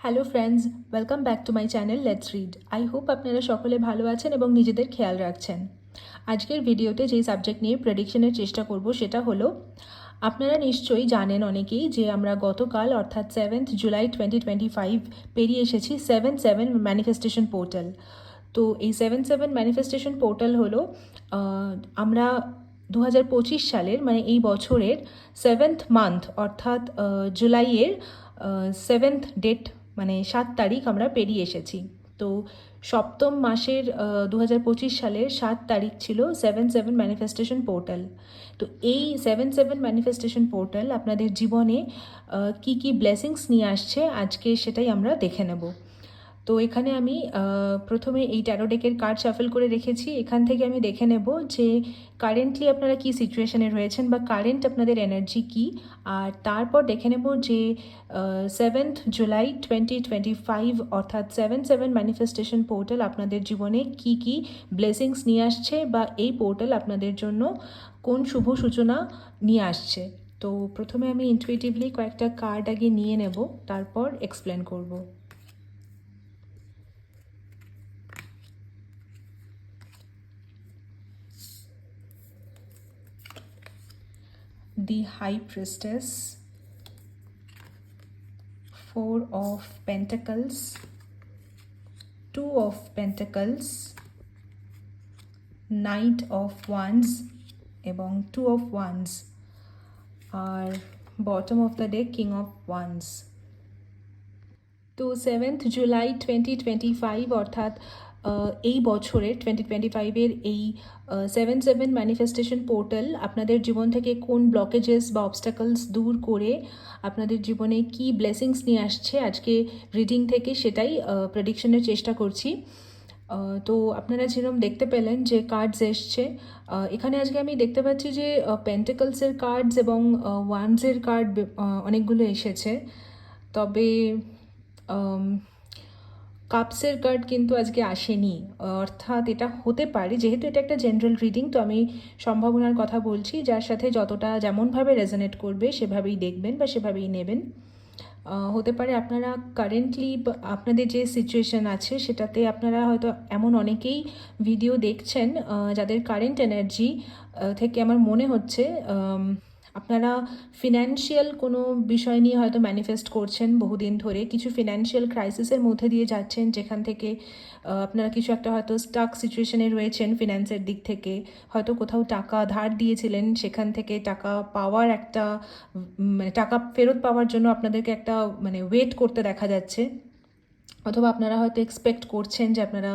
Hello friends welcome back to my channel let's read I hope আপনারা সকলে ভালো আছেন এবং নিজেদের খেয়াল রাখছেন। আজকের ভিডিওতে যেই সাবজেক্ট নিয়ে প্রেডিকশনের চেষ্টা করব সেটা হলো, আপনারা নিশ্চয়ই জানেন অনেকেই যে আমরা গতকাল অর্থাৎ seventh July twenty twenty five পেরিয়ে এসেছি সেভেন সেভেন ম্যানিফেস্টেশন পোর্টাল তো এই সেভেন সেভেন ম্যানিফেস্টেশন পোর্টাল হলো আমরা দু হাজার পঁচিশ সালের মানে এই বছরের সেভেন্থ মান্থ অর্থাৎ জুলাইয়ের সেভেন্থ ডেট মানে সাত তারিখ আমরা পেরিয়ে এসেছি। তো সপ্তম মাসের দু হাজার পঁচিশ সালের সাত তারিখ ছিল সেভেন সেভেন ম্যানিফেস্টেশন পোর্টাল। তো এই সেভেন সেভেন ম্যানিফেস্টেশন পোর্টাল আপনাদের জীবনে কি কি ব্লেসিংস নিয়ে আসছে আজকে সেটাই আমরা দেখে নেব। তো এখানে আমি প্রথমে এই ট্যারো ডেকের কার্ড শাফেল করে রেখেছি। এখান থেকে আমি দেখে নেব যে কারেন্টলি আপনারা কি সিচুয়েশানে রয়েছেন বা কারেন্ট আপনাদের এনার্জি কি। আর তারপর দেখে নেব যে seventh July twenty twenty five অর্থাৎ সেভেন সেভেন ম্যানিফেস্টেশন পোর্টাল আপনাদের জীবনে কি কি ব্লেসিংস নিয়ে আসছে বা এই পোর্টাল আপনাদের জন্য কোন শুভ সূচনা নিয়ে আসছে। তো প্রথমে আমি ইনটুইটিভলি কয়েকটা কার্ড আগে নিয়ে নেব, তারপর এক্সপ্লেন করব। the high priestess four of pentacles two of pentacles knight of wands এবং two of once R bottom of the deck king of wands তো seventh July twenty twenty five অর্থাৎ আহ, এই বছরের টোয়েন্টি টোয়েন্টি ফাইভের এই seven seven manifestation portal আপনাদের জীবন থেকে কোন ব্লকেজেস বা অবস্টাকলস দূর করে আপনাদের জীবনে কি ব্লেসিংস নিয়ে আসছে আজকে রিডিং থেকে সেটাই প্রেডিকশনের চেষ্টা করছি। তো আপনারা যেরকম দেখতে পেলেন যে কার্ডস এসছে এখানে আজকে আমি দেখতে পাচ্ছি যে পেন্টিকলসের কার্ডস এবং ওয়ানসের কার্ড অনেকগুলো এসেছে। তবে কাপসের কার্ড কিন্তু আজকে আসেনি। অর্থাৎ এটা হতে পারে, যেহেতু এটা একটা জেনারেল রিডিং তো আমি সম্ভাবনার কথা বলছি, যার সাথে যতটা যেমনভাবে রেজনেট করবে, সেভাবেই দেখবেন বা সেভাবেই নেবেন। হতে পারে আপনারা কারেন্টলি আপনাদের যে সিচুয়েশন আছে, সেটাতে আপনারা হয়তো এমন অনেকেই ভিডিও দেখছেন যাদের কারেন্ট এনার্জি থেকে আমার মনে হচ্ছে আপনারা ফিনান্সিয়াল কোনো বিষয় নিয়ে হয়তো ম্যানিফেস্ট করছেন বহুদিন ধরে, কিছু ফিনান্সিয়াল ক্রাইসিসের মধ্যে দিয়ে যাচ্ছেন, যেখান থেকে আপনারা কিছু একটা হয়তো স্টাক সিচুয়েশনে রয়েছেন ফিনান্সের দিক থেকে, হয়তো কোথাও টাকা ধার দিয়েছিলেন, সেখান থেকে টাকা পাওয়ার একটা মানে টাকা ফেরত পাওয়ার জন্য আপনাদেরকে একটা মানে ওয়েট করতে দেখা যাচ্ছে। অথবা আপনারা হয়তো এক্সপেক্ট করছেন যে আপনারা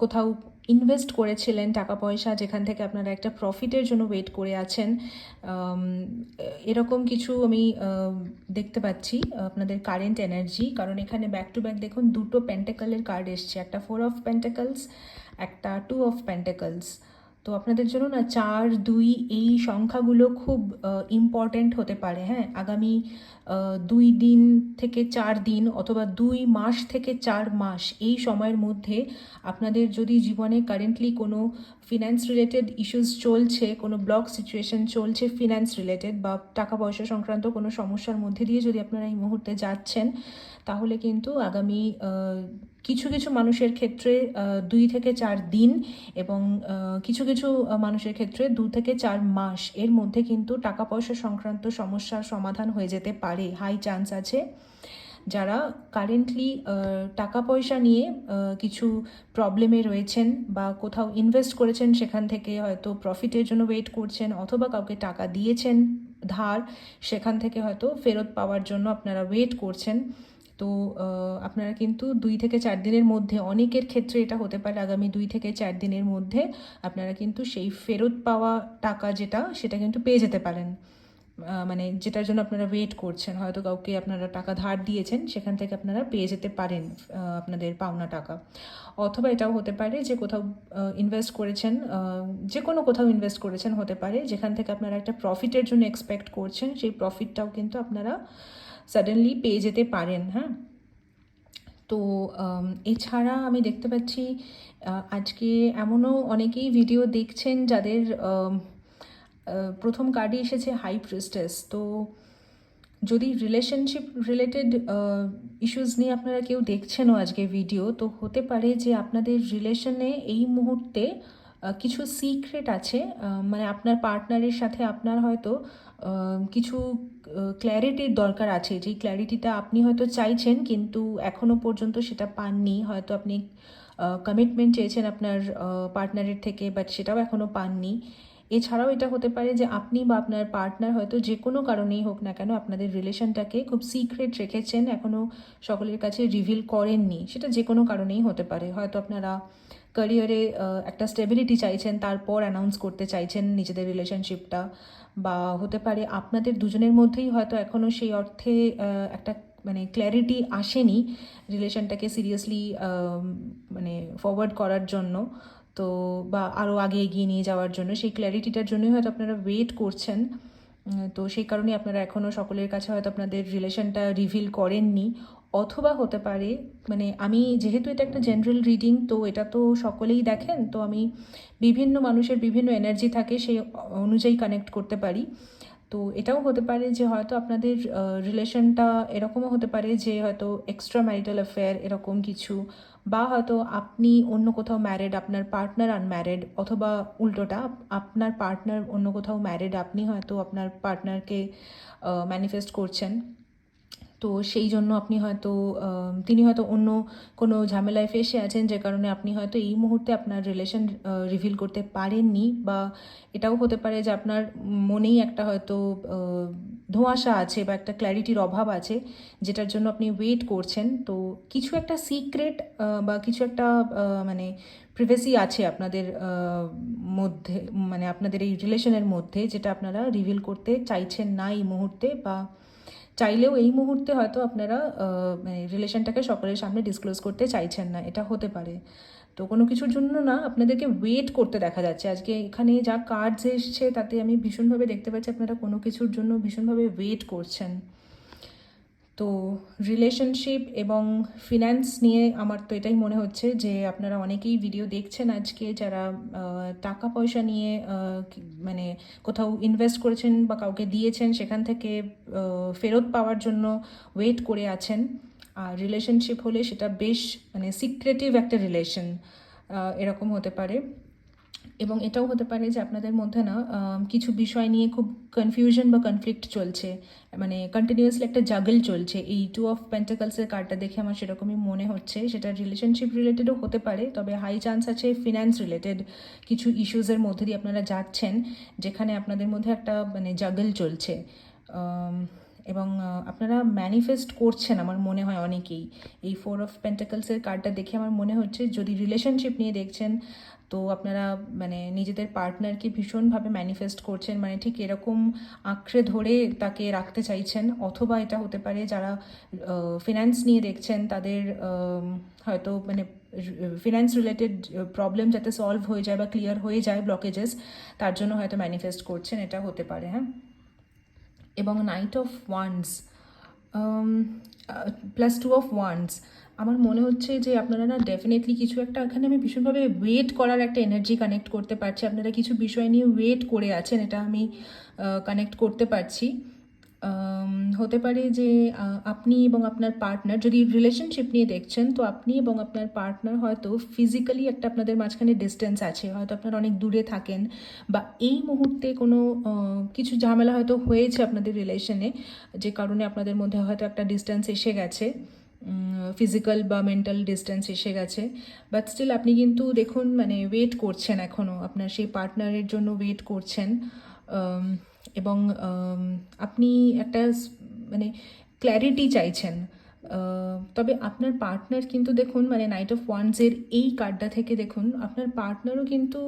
কোথাও ইনভেস্ট করেছিলেন টাকা পয়সা যেখান থেকে আপনারা একটা প্রফিটের জন্য ওয়েট করে আছেন। এরকম কিছু আমি দেখতে পাচ্ছি, আপনাদের কারেন্ট এনার্জি কারণ এখানে ব্যাক টু ব্যাক দেখুন, দুটো প্যান্টেকলের কার্ড এসছে। একটা ফোর অফ প্যান্টেকলস একটা টু অফ পেন্টাকলস তো আপনাদের জন্য না চার, দুই এই সংখ্যাগুলো খুব ইম্পর্ট্যান্ট হতে পারে হ্যাঁ? আগামী দুই দিন থেকে চার দিন অথবা দুই মাস থেকে চার মাস এই সময়ের মধ্যে আপনাদের যদি জীবনে কারেন্টলি কোনো ফিনান্স রিলেটেড ইস্যুস চলছে, কোনো ব্লক সিচুয়েশন চলছে ফিনান্স রিলেটেড বা টাকা পয়সা সংক্রান্ত কোনো সমস্যার মধ্যে দিয়ে যদি আপনারা এই মুহূর্তে যাচ্ছেন, তাহলে কিন্তু আগামী কিছু কিছু মানুষের ক্ষেত্রে দুই থেকে চার দিন এবং কিছু কিছু মানুষের ক্ষেত্রে দু থেকে চার মাস এর মধ্যে কিন্তু টাকা পয়সা সংক্রান্ত সমস্যার সমাধান হয়ে যেতে পারে। হাই চান্স আছে। যারা কারেন্টলি টাকা পয়সা নিয়ে কিছু প্রবলেমে রয়েছেন বা কোথাও ইনভেস্ট করেছেন সেখান থেকে হয়তো প্রফিটের জন্য ওয়েট করছেন অথবা কাউকে টাকা দিয়েছেন ধার, সেখান থেকে হয়তো ফেরত পাওয়ার জন্য আপনারা ওয়েট করছেন। তো আপনারা কিন্তু দুই থেকে চার দিনের মধ্যে, অনেকের ক্ষেত্রে এটা হতে পারে আগামী দুই থেকে চার দিনের মধ্যে আপনারা কিন্তু সেই ফেরত পাওয়া টাকা যেটা, সেটা কিন্তু পেয়ে যেতে পারেন। মানে যেটার জন্য আপনারা ওয়েট করছেন, হয়তো কাউকে আপনারা টাকা ধার দিয়েছেন, সেখান থেকে আপনারা পেয়ে যেতে পারেন আপনাদের পাওনা টাকা। অথবা এটাও হতে পারে যে কোথাও ইনভেস্ট করেছেন যে কোনো কোথাও ইনভেস্ট করেছেন হতে পারে, যেখান থেকে আপনারা একটা প্রফিটের জন্য এক্সপেক্ট করছেন, সেই প্রফিটটাও কিন্তু আপনারা সাডেনলি পেয়ে যেতে পারেন হ্যাঁ? তো এছাড়া আমি দেখতে পাচ্ছি আজকে এমনও অনেকেই ভিডিও দেখছেন যাদের প্রথম কার্ডে এসেছে হাই প্রিস্টেস তো যদি রিলেশনশিপ রিলেটেড ইস্যুস নিয়ে আপনারা কেউ দেখছেনও আজকে ভিডিও তো হতে পারে যে আপনাদের রিলেশনে এই মুহূর্তে কিছু সিক্রেট আছে মানে আপনার পার্টনারের সাথে আপনার হয়তো কিছু ক্ল্যারিটির দরকার আছে। যেই ক্ল্যারিটিটা আপনি হয়তো চাইছেন, কিন্তু এখনও পর্যন্ত সেটা পাননি। হয়তো আপনি কমিটমেন্ট চেয়েছেন আপনার পার্টনারের থেকে বাট সেটাও এখনও পাননি। এছাড়াও এটা হতে পারে যে আপনি বা আপনার পার্টনার হয়তো যে কোনো কারণেই হোক না কেন আপনাদের রিলেশনটাকে খুব সিক্রেট রেখেছেন এখনও সকলের কাছে রিভিল করেননি। সেটা যে কোনো কারণেই হতে পারে। হয়তো আপনারা ক্যারিয়ারে একটা স্টেবিলিটি চাইছেন, তারপর অ্যানাউন্স করতে চাইছেন নিজেদের রিলেশনশিপটা বা হতে পারে আপনাদের দুজনের মধ্যেই হয়তো এখনও সেই অর্থে একটা মানে ক্ল্যারিটি আসেনি রিলেশনটাকে সিরিয়াসলি মানে ফরওয়ার্ড করার জন্য। তো বা আরও আগে এগিয়ে নিয়ে যাওয়ার জন্য, সেই ক্ল্যারিটিটার জন্যই হয়তো আপনারা ওয়েট করছেন। তো সেই কারণে আপনারা এখনও সকলের কাছে হয়তো আপনাদের রিলেশনটা রিভিল করেননি। অথবা হতে পারে মানে আমি যেহেতু এটা একটা জেনারেল রিডিং তো এটা তো সকলেই দেখেন, তো আমি বিভিন্ন মানুষের বিভিন্ন এনার্জি থাকে সেই অনুযায়ী কানেক্ট করতে পারি। তো এটাও হতে পারে যে হয়তো আপনাদের রিলেশনটা এরকমও হতে পারে যে হয়তো এক্সট্রা ম্যারিটাল অ্যাফেয়ার এরকম কিছু বা হয়তো আপনি অন্য কোথাও ম্যারেড আপনার পার্টনার আনম্যারেড অথবা উল্টোটা, আপনার পার্টনার অন্য কোথাও ম্যারেড আপনি হয়তো আপনার পার্টনারকে ম্যানিফেস্ট করছেন। তো সেই জন্য আপনি হয়তো তিনি হয়তো অন্য কোনো ঝামেলায় ফেসে আছেন, যে কারণে আপনি হয়তো এই মুহূর্তে আপনার রিলেশন রিভিল করতে পারেননি বা এটাও হতে পারে যে আপনার মনেই একটা হয়তো ধোঁয়াশা আছে বা একটা ক্ল্যারিটির অভাব আছে যেটার জন্য আপনি ওয়েট করছেন। তো কিছু একটা সিক্রেট বা কিছু একটা মানে প্রিভেসি আছে আপনাদের মধ্যে মানে আপনাদের এই রিলেশনের মধ্যে যেটা আপনারা রিভিল করতে চাইছেন না এই মুহূর্তে বা চাইলেও এই মুহূর্তে হয়তো আপনারা মানে রিলেশনটাকে সকলের সামনে ডিসক্লোজ করতে চাইছেন না, এটা হতে পারে। তো কোনো কিছুর জন্য না আপনাদেরকে ওয়েট করতে দেখা যাচ্ছে। আজকে এখানে যা কার্ডস এসছে তাতে আমি ভীষণভাবে দেখতে পাচ্ছি, আপনারা কোনো কিছুর জন্য ভীষণভাবে ওয়েট করছেন। তো রিলেশনশিপ এবং ফিন্যান্স নিয়ে আমার তো এটাই মনে হচ্ছে যে আপনারা অনেকেই ভিডিও দেখছেন আজকে যারা টাকা পয়সা নিয়ে মানে কোথাও ইনভেস্ট করেছেন বা কাউকে দিয়েছেন সেখান থেকে ফেরত পাওয়ার জন্য ওয়েট করে আছেন। আর রিলেশনশিপ হলে সেটা বেশ মানে সিক্রেটিভ একটা রিলেশন এরকম হতে পারে। এবং এটাও হতে পারে যে আপনাদের মধ্যে না কিছু বিষয় নিয়ে খুব কনফিউশন বা কনফ্লিক্ট চলছে। মানে কন্টিনিউয়াসলি একটা জাগল চলছে। এই টু অফ পেন্টাকলসের কার্ডটা দেখে আমার সেরকমই মনে হচ্ছে। সেটা রিলেশনশিপ রিলেটেডও হতে পারে, তবে হাই চান্স আছে ফিনান্স রিলেটেড কিছু ইস্যুসের মধ্যে দিয়ে আপনারা যাচ্ছেন, যেখানে আপনাদের মধ্যে একটা মানে জাগল চলছে। এবং আপনারা ম্যানিফেস্ট করছেন আমার মনে হয় অনেকেই। এই ফোর অফ পেন্টাকলসের কার্ডটা দেখে আমার মনে হচ্ছে, যদি রিলেশনশিপ নিয়ে দেখছেন তো আপনারা মানে নিজেদের পার্টনারকে ভীষণভাবে ম্যানিফেস্ট করছেন মানে ঠিক এরকম আঁকড়ে ধরে তাকে রাখতে চাইছেন, অথবা এটা হতে পারে যারা ফিনান্স নিয়ে দেখছেন তাদের হয়তো মানে ফিনান্স রিলেটেড প্রবলেম যাতে সলভ হয়ে যায় বা ক্লিয়ার হয়ে যায় ব্লকেজেস তার জন্য হয়তো ম্যানিফেস্ট করছেন, এটা হতে পারে হ্যাঁ? এবং knight of wands plus two of wands আমার মনে হচ্ছে যে আপনারা না ডেফিনেটলি কিছু একটা এখানে আমি ভীষণভাবে ওয়েট করার একটা এনার্জি কানেক্ট করতে পারছি। আপনারা কিছু বিষয় নিয়ে ওয়েট করে আছেন, এটা আমি কানেক্ট করতে পারছি। হতে পারে যে আপনি এবং আপনার পার্টনার যদি রিলেশনশিপ নিয়ে দেখছেন, তো আপনি এবং আপনার পার্টনার হয়তো ফিজিক্যালি একটা আপনাদের মাঝখানে ডিস্টেন্স আছে। হয়তো আপনারা অনেক দূরে থাকেন বা এই মুহূর্তে কোনো কিছু ঝামেলা হয়তো হয়েছে আপনাদের রিলেশনে যে কারণে আপনাদের মধ্যে হয়তো একটা ডিস্টেন্স এসে গেছে। ফিজিক্যাল বা মেন্টাল ডিস্টেন্স এসে গেছে। বাট স্টিল আপনি কিন্তু দেখুন মানে ওয়েট করছেন এখনও আপনার সেই পার্টনারের জন্য ওয়েট করছেন। এবং আপনি একটা মানে ক্ল্যারিটি চাইছেন। তবে আপনার পার্টনার কিন্তু দেখুন মানে নাইট অফ ওয়ান্সের এই কার্ডটা থেকে দেখুন, আপনার পার্টনারও কিন্তু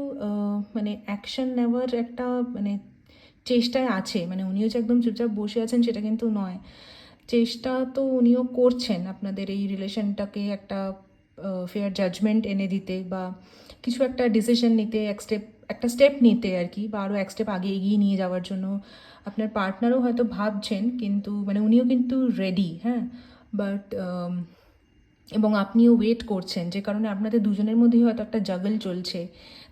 মানে অ্যাকশন নেওয়ার একটা মানে চেষ্টায় আছে। মানে উনিও যে একদম চুপচাপ বসে আছেন সেটা কিন্তু নয়। চেষ্টা তো উনিও করছেন আপনাদের এই রিলেশনটাকে একটা ফেয়ার জাজমেন্ট এনে দিতে বা কিছু একটা ডিসিশন নিতে, এক স্টেপ একটা স্টেপ নিতে আর কি বা আরও এক স্টেপ আগে এগিয়ে নিয়ে যাওয়ার জন্য আপনার পার্টনারও হয়তো ভাবছেন, কিন্তু মানে উনিও কিন্তু রেডি হ্যাঁ? বাট এবং আপনিও ওয়েট করছেন, যে কারণে আপনাদের দুজনের মধ্যেই হয়তো একটা জাগল চলছে।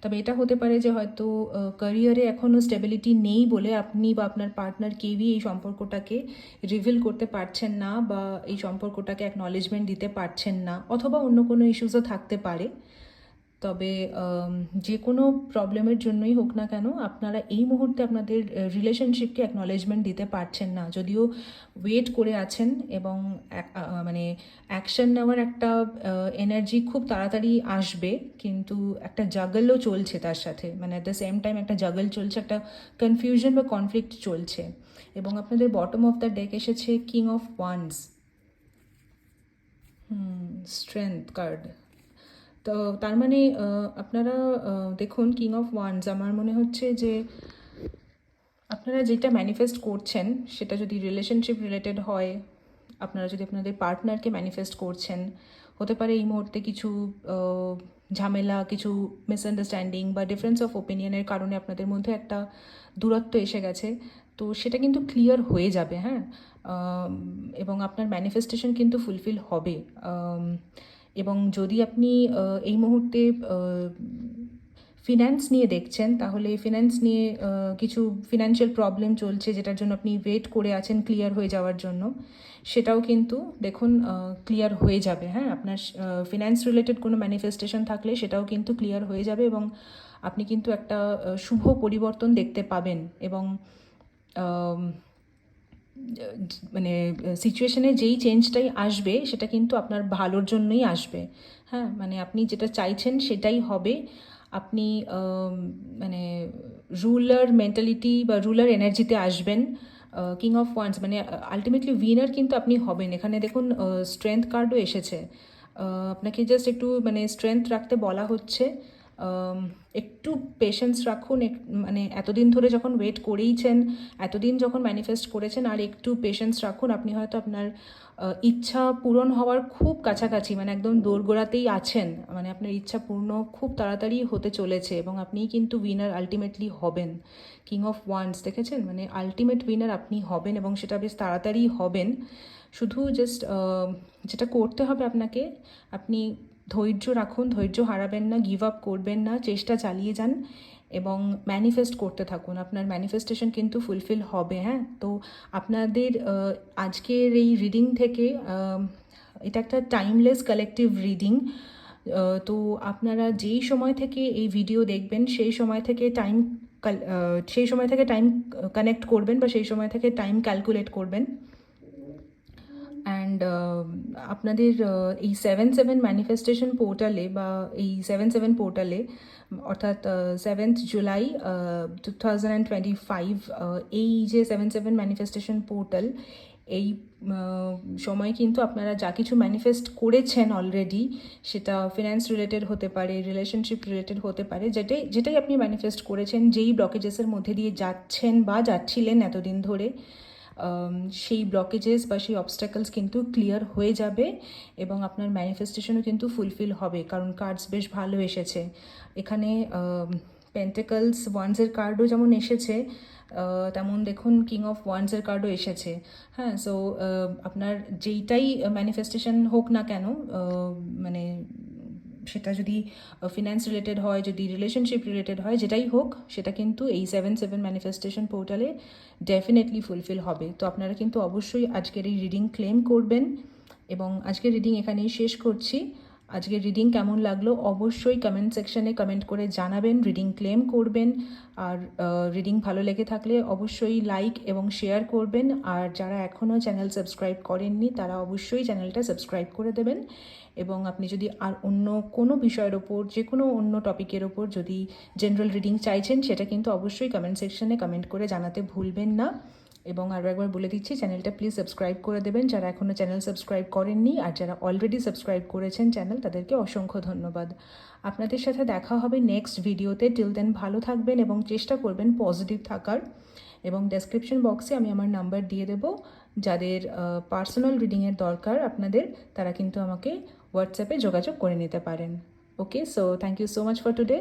তবে এটা হতে পারে যে হয়তো ক্যারিয়ারে এখনও স্টেবিলিটি নেই বলে আপনি বা আপনার পার্টনার কেউই এই সম্পর্কটাকে রিভিল করতে পারছেন না বা এই সম্পর্কটাকে অ্যাকনলেজমেন্ট দিতে পারছেন না, অথবা অন্য কোনো ইস্যুসও থাকতে পারে। তবে যে কোনো প্রবলেমের জন্যই হোক না কেন, আপনারা এই মুহূর্তে আপনাদের রিলেশনশিপকে অ্যাকনলেজমেন্ট দিতে পারছেন না। যদিও ওয়েট করে আছেন এবং মানে অ্যাকশন নেওয়ার একটা এনার্জি খুব তাড়াতাড়ি আসবে, কিন্তু একটা জাগলও চলছে তার সাথে। মানে অ্যাট দ্য সেম টাইম একটা জাগল চলছে, একটা কনফিউশন বা কনফ্লিক্ট চলছে। এবং আপনাদের বটম অফ দ্য ডেক এসেছে king of wands strength card তো তার মানে আপনারা দেখুন কিং অফ ওয়ান্স আমার মনে হচ্ছে যে, আপনারা যেটা ম্যানিফেস্ট করছেন, সেটা যদি রিলেশনশিপ রিলেটেড হয়, আপনারা যদি আপনাদের পার্টনারকে ম্যানিফেস্ট করছেন, হতে পারে এই মুহূর্তে কিছু ঝামেলা, কিছু মিসআন্ডারস্ট্যান্ডিং বা ডিফারেন্স অফ ওপিনিয়নের কারণে আপনাদের মধ্যে একটা দূরত্ব এসে গেছে, তো সেটা কিন্তু ক্লিয়ার হয়ে যাবে হ্যাঁ? এবং আপনার ম্যানিফেস্টেশন কিন্তু ফুলফিল হবে। এবং যদি আপনি এই মুহূর্তে ফিনান্স নিয়ে দেখছেন, তাহলে ফিন্যান্স নিয়ে কিছু ফিনান্সিয়াল প্রবলেম চলছে যেটার জন্য আপনি ওয়েট করে আছেন ক্লিয়ার হয়ে যাওয়ার জন্য, সেটাও কিন্তু দেখুন ক্লিয়ার হয়ে যাবে হ্যাঁ? আপনার ফিনান্স রিলেটেড কোনো ম্যানিফেস্টেশন থাকলে সেটাও কিন্তু ক্লিয়ার হয়ে যাবে এবং আপনি কিন্তু একটা শুভ পরিবর্তন দেখতে পাবেন এবং মানে সিচুয়েশনে যেই চেঞ্জটাই আসবে, সেটা কিন্তু আপনার ভালোর জন্যই আসবে। হ্যাঁ মানে আপনি যেটা চাইছেন সেটাই হবে। আপনি মানে রুলার মেন্টালিটি বা রুলার এনার্জিতে আসবেন কিং অফ ওয়ান্স মানে আলটিমেটলি উইনার কিন্তু আপনি হবেন। এখানে দেখুন স্ট্রেংথ কার্ডও এসেছে। আপনাকে জাস্ট একটু মানে স্ট্রেংথ রাখতে বলা হচ্ছে। একটু পেশেন্স রাখুন মানে এতদিন ধরে যখন ওয়েট করেইছেন, এতদিন যখন ম্যানিফেস্ট করেছেন, আর একটু পেশেন্স রাখুন। আপনি হয়তো আপনার ইচ্ছা পূরণ হওয়ার খুব কাছাকাছি মানে একদম দোরগোড়াতেই আছেন। মানে আপনার ইচ্ছা পূর্ণ খুব তাড়াতাড়ি হতে চলেছে, এবং আপনিই কিন্তু উইনার আলটিমেটলি হবেন। কিং অফ ওয়ান্স দেখেছেন? মানে আলটিমেট উইনার আপনি হবেন, এবং সেটা বেশ তাড়াতাড়ি হবেন। শুধু জাস্ট যেটা করতে হবে আপনাকে, আপনি ধৈর্য রাখুন, ধৈর্য হারাবেন না গিভ আপ করবেন না, চেষ্টা চালিয়ে যান এবং ম্যানিফেস্ট করতে থাকুন। আপনার ম্যানিফেস্টেশন কিন্তু ফুলফিল হবে হ্যাঁ? তো আপনাদের আজকের এই রিডিং থেকে এটা একটা টাইমলেস কালেকটিভ রিডিং তো আপনারা যেই সময় থেকে এই ভিডিও দেখবেন, সেই সময় থেকে টাইম সেই সময় থেকে টাইম কানেক্ট করবেন বা সেই সময় থেকে টাইম ক্যালকুলেট করবেন। অ্যান্ড আপনাদের এই সেভেন সেভেন ম্যানিফেস্টেশন পোর্টালে বা এই সেভেন সেভেন পোর্টালে অর্থাৎ seventh July two thousand twenty five এই যে সেভেন সেভেন ম্যানিফেস্টেশন পোর্টাল এই সময় কিন্তু আপনারা যা কিছু ম্যানিফেস্ট করেছেন অলরেডি সেটা ফিনান্স রিলেটেড হতে পারে রিলেশনশিপ রিলেটেড হতে পারে যেটাই যেটাই আপনি ম্যানিফেস্ট করেছেন, যেই ব্লকেজেসের মধ্যে দিয়ে যাচ্ছেন বা যাচ্ছিলেন এতদিন ধরে সেই ব্লকেজেস বা সেই অবস্টাকলস কিন্তু ক্লিয়ার হয়ে যাবে এবং আপনার ম্যানিফেস্টেশনও কিন্তু ফুলফিল হবে। কারণ কার্ডস বেশ ভালো এসেছে। এখানে পেন্টেকলস ওয়ান্সের কার্ডও যেমন এসেছে তেমন দেখুন কিং অফ ওয়ান্সের কার্ডও এসেছে। হ্যাঁ সো আপনার যেইটাই ম্যানিফেস্টেশন হোক না কেন মানে সেটা যদি ফিনান্স রিলেটেড হয়, যদি রিলেশনশিপ রিলেটেড হয়, যেটাই হোক, সেটা কিন্তু এই সেভেন সেভেন ম্যানিফেস্টেশন পোর্টালে ডেফিনেটলি ফুলফিল হবে। তো আপনারা কিন্তু অবশ্যই আজকের এই রিডিং ক্লেম করবেন এবং আজকের রিডিং এখানেই শেষ করছি। আজকের রিডিং কেমন লাগল? অবশ্যই কমেন্ট সেকশনে কমেন্ট করে জানাবেন রিডিং ক্লেম করবেন, আর রিডিং ভালো লেগে থাকলে অবশ্যই লাইক এবং শেয়ার করবেন, আর যারা এখনও চ্যানেল সাবস্ক্রাইব করেননি, তারা অবশ্যই চ্যানেলটা সাবস্ক্রাইব করে দেবেন, এবং আপনি যদি আর অন্য কোনো বিষয়ের ওপর যে কোনো অন্য টপিকের ওপর যদি জেনারেল রিডিং চাইছেন, সেটা কিন্তু অবশ্যই কমেন্ট সেকশনে কমেন্ট করে জানাতে ভুলবেন না। এবং আরও একবার বলে দিচ্ছি, চ্যানেলটা প্লিজ সাবস্ক্রাইব করে দেবেন। যারা এখনও চ্যানেল সাবস্ক্রাইব করেননি আর যারা অলরেডি সাবস্ক্রাইব করেছেন চ্যানেল, তাদেরকে অসংখ্য ধন্যবাদ। আপনাদের সাথে দেখা হবে নেক্সট ভিডিওতে টিল দেন ভালো থাকবেন এবং চেষ্টা করবেন পজিটিভ থাকার। এবং ডেসক্রিপশন বক্সে আমি আমার নাম্বার দিয়ে দেব। যাদের পার্সোনাল রিডিংয়ের দরকার আপনাদের, তারা কিন্তু আমাকে হোয়াটসঅ্যাপে যোগাযোগ করে নিতে পারেন। Okay so thank you so much for today